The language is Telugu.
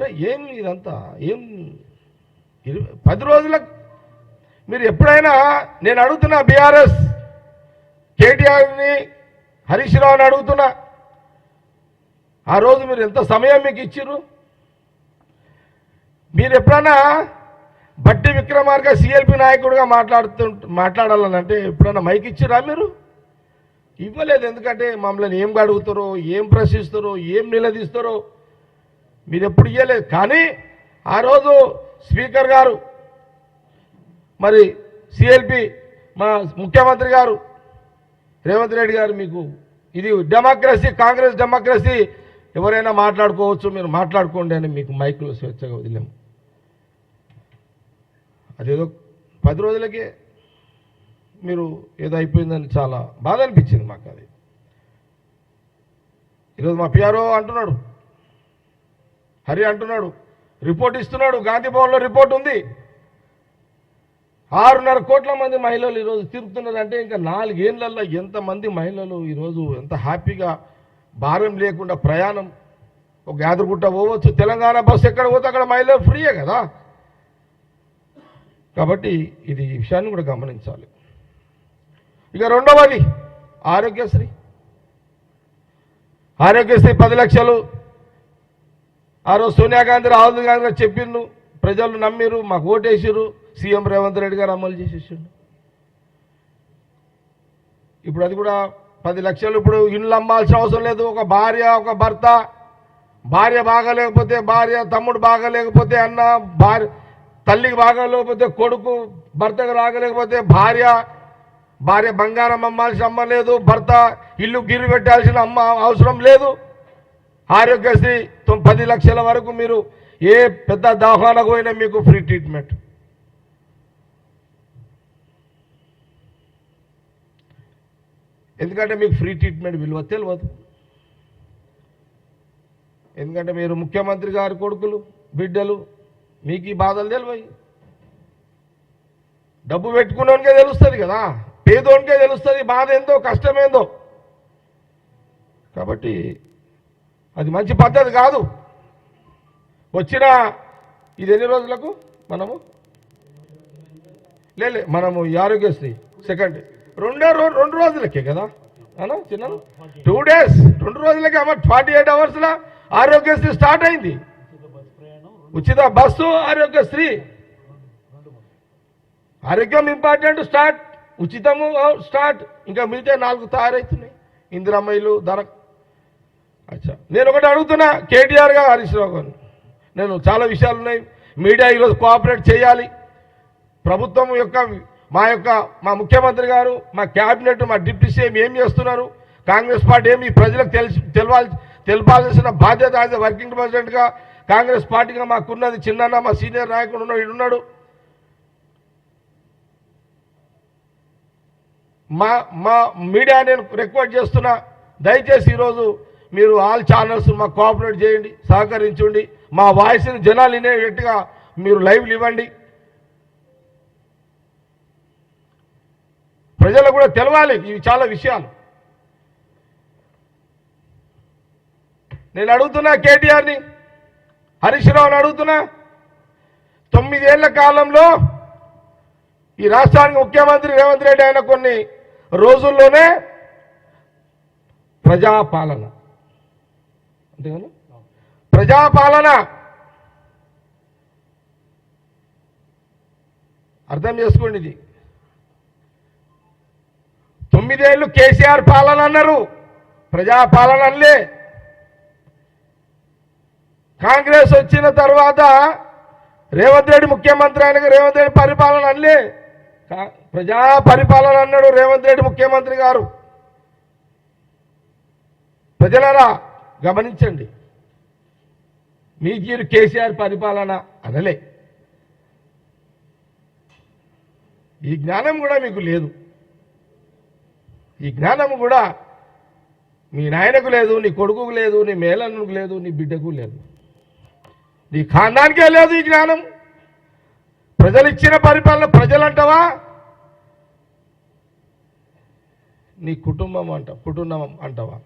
అరే ఏం ఇదంతా? ఏం పది రోజులకు మీరు ఎప్పుడైనా నేను అడుగుతున్నా బీఆర్ఎస్ కేటీఆర్ని హరీష్ రావుని అడుగుతున్నా ఆ రోజు మీరు ఎంత సమయం మీకు ఇచ్చిర్రు? మీరు ఎప్పుడైనా బట్టి విక్రమార్క సిఎల్పి నాయకుడిగా మాట్లాడుతు మాట్లాడాలనంటే ఎప్పుడైనా మైక్ ఇచ్చిరా మీరు? ఇవ్వలేదు ఎందుకంటే మమ్మల్ని ఏం అడుగుతారో ఏం ప్రశ్నిస్తారో ఏం నిలదీస్తారో మీరు ఎప్పుడు ఇవ్వలేదు కానీ ఆ రోజు స్పీకర్ గారు మరి సిఎల్పి మా ముఖ్యమంత్రి గారు రేవంత్ రెడ్డి గారు మీకు ఇది డెమోక్రసీ కాంగ్రెస్ డెమోక్రసీ ఎవరైనా మాట్లాడుకోవచ్చు మీరు మాట్లాడుకోండి అని మీకు మైకులో స్వేచ్ఛగా వదిలేము అదేదో పది రోజులకే మీరు ఏదో అయిపోయిందని చాలా బాధ అనిపించింది మాకు అది. ఈరోజు మా పిఆర్ఓ అంటున్నాడు హరి అంటున్నాడు రిపోర్ట్ ఇస్తున్నాడు గాంధీ భవన్లో రిపోర్ట్ ఉంది. ఆరున్నర కోట్ల మంది మహిళలు ఈరోజు తిరుగుతున్నారు అంటే ఇంకా నాలుగేళ్ళలో ఎంతమంది మహిళలు ఈరోజు ఎంత హ్యాపీగా భారం లేకుండా ప్రయాణం ఒక యాదగుట్ట పోవచ్చు. తెలంగాణ బస్సు ఎక్కడ పోతే అక్కడ మహిళలు ఫ్రీయే కదా. కాబట్టి ఇది ఈ విషయాన్ని కూడా గమనించాలి. ఇక రెండవది ఆరోగ్యశ్రీ. ఆరోగ్యశ్రీ పది లక్షలు ఆ రోజు సోనియా గాంధీ రాహుల్ గాంధీ గారు చెప్పిండు ప్రజలు నమ్మిరు మాకు ఓటేసిరు సీఎం రేవంత్ రెడ్డి గారు అమలు చేసేసిండు. ఇప్పుడు అది కూడా పది లక్షలు ఇప్పుడు ఇండ్లు అమ్మాల్సిన అవసరం లేదు. ఒక భార్య ఒక భర్త భార్య బాగాలేకపోతే భార్య తమ్ముడు బాగాలేకపోతే అన్న భార్య తల్లికి బాగాలేకపోతే కొడుకు భర్తకు రాగలేకపోతే భార్య భార్య బంగారం అమ్మాల్సిన అమ్మ లేదు భర్త ఇల్లు గిరి పెట్టాల్సిన అమ్మ అవసరం లేదు. ఆరోగ్యశ్రీ తొమ్- పది లక్షల వరకు మీరు ఏ పెద్ద దవాఖానకు పోయినా మీకు ఫ్రీ ట్రీట్మెంట్. ఎందుకంటే మీకు ఫ్రీ ట్రీట్మెంట్ విలువ తెలియదు. ఎందుకంటే మీరు ముఖ్యమంత్రి గారి కొడుకులు బిడ్డలు మీకు ఈ బాధలు తెలివయి. డబ్బు పెట్టుకున్నోనికే తెలుస్తుంది కదా. పేదోనికే తెలుస్తుంది బాధ ఏందో కష్టమేందో కాబట్టి అది మంచి పద్ధతి కాదు. వచ్చిన ఇది ఎన్ని రోజులకు మనము? లేలే మనము ఈ ఆరోగ్యశ్రీ సెకండ్. రెండో రోజు రెండు రోజులకే కదా? అనా చిన్న టూ డేస్ రెండు రోజులకే అమ్మ ఫార్టీ ఎయిట్ అవర్స్లో ఆరోగ్యశ్రీ స్టార్ట్ అయింది. ఉచిత బస్సు ఆరోగ్యశ్రీ. ఆరోగ్యం ఇంపార్టెంట్ స్టార్ట్ ఉచితము స్టార్ట్ ఇంకా మిగతా నాలుగు తయారవుతున్నాయి ఇందిరమ్మయ్యలు ధర అచ్చా. నేను ఒకటి అడుగుతున్నా కేటీఆర్ గారు హరీష్ రావు గారు. నేను చాలా విషయాలు ఉన్నాయి. మీడియా ఈరోజు కోఆపరేట్ చేయాలి. ప్రభుత్వం యొక్క మా యొక్క మా ముఖ్యమంత్రి గారు మా క్యాబినెట్ మా డిప్యూటీ సీఎం ఏం చేస్తున్నారు? కాంగ్రెస్ పార్టీ ఏమి ప్రజలకు తెలిసి తెలవాలి తెలపాల్సిన బాధ్యత యాజ్ వర్కింగ్ ప్రెసిడెంట్గా కాంగ్రెస్ పార్టీగా మాకున్నది చిన్న మా సీనియర్ నాయకుడు ఉన్నాడు ఉన్నాడు మా మా మీడియా నేను రిక్వెస్ట్ చేస్తున్నా దయచేసి ఈరోజు మీరు ఆల్ ఛానల్స్ మాకు కోఆపరేట్ చేయండి సహకరించండి. మా వాయిస్ని జనాలు వినేటట్టుగా మీరు లైవ్లు ఇవ్వండి. ప్రజలకు కూడా తెలవాలి ఇవి చాలా విషయాలు. నేను అడుగుతున్నా కేటీఆర్ని హరీష్ రావుని అడుగుతున్నా. తొమ్మిదేళ్ళ కాలంలో ఈ రాష్ట్రానికి ముఖ్యమంత్రి రేవంత్ రెడ్డి ఆయన కొన్ని రోజుల్లోనే ప్రజాపాలన. అంతేగాని? ప్రజాపాలన. అర్థం చేసుకోండి ఇది. తొమ్మిదేళ్ళు కేసీఆర్ పాలన అన్నారు. ప్రజాపాలన అనలే. కాంగ్రెస్ వచ్చిన తర్వాత రేవంత్ రెడ్డి ముఖ్యమంత్రి అయిన రేవంత్ రెడ్డి పరిపాలన అనలే. ప్రజా పరిపాలన అన్నాడు రేవంత్ రెడ్డి ముఖ్యమంత్రి గారు. ప్రజలరా గమనించండి. మీ తీరు కేసీఆర్ పరిపాలన అనలే. ఈ జ్ఞానం కూడా మీకు లేదు. ఈ జ్ఞానం కూడా మీ నాయనకు లేదు నీ కొడుకుకు లేదు నీ మేలన్నకు లేదు నీ బిడ్డకు లేదు. నీ ఖాందానికే లేదు ఈ జ్ఞానం. ప్రజలు ఇచ్చిన పరిపాలన ప్రజలంటవా? నీ కుటుంబం అంట కుటుంబం అంటావా?